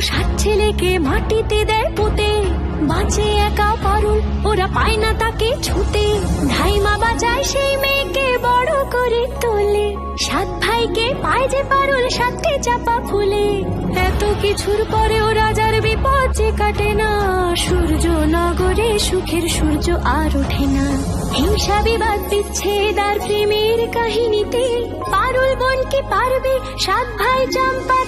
সাত ছেলেকে মাটিতে দেয় পুঁতে। বাঁচে একা পারুল, ওরা পায় না তাকে ছুতে। ধাইমা বাজায় সেই মেয়েকে বড় করে তোলে। সাত ভাইকে পায় যে পারুল চাপা ফুলে। এত কিছুর রাজার বিপদ যে কাটে না। সূর্য নগরে সুখের সূর্য আর ওঠে না। হিংসা বিবাদ বিচ্ছেদ আর প্রেমের কাহিনীতে। পারুল বোন কি পারবে, সাত ভাই জাগাতে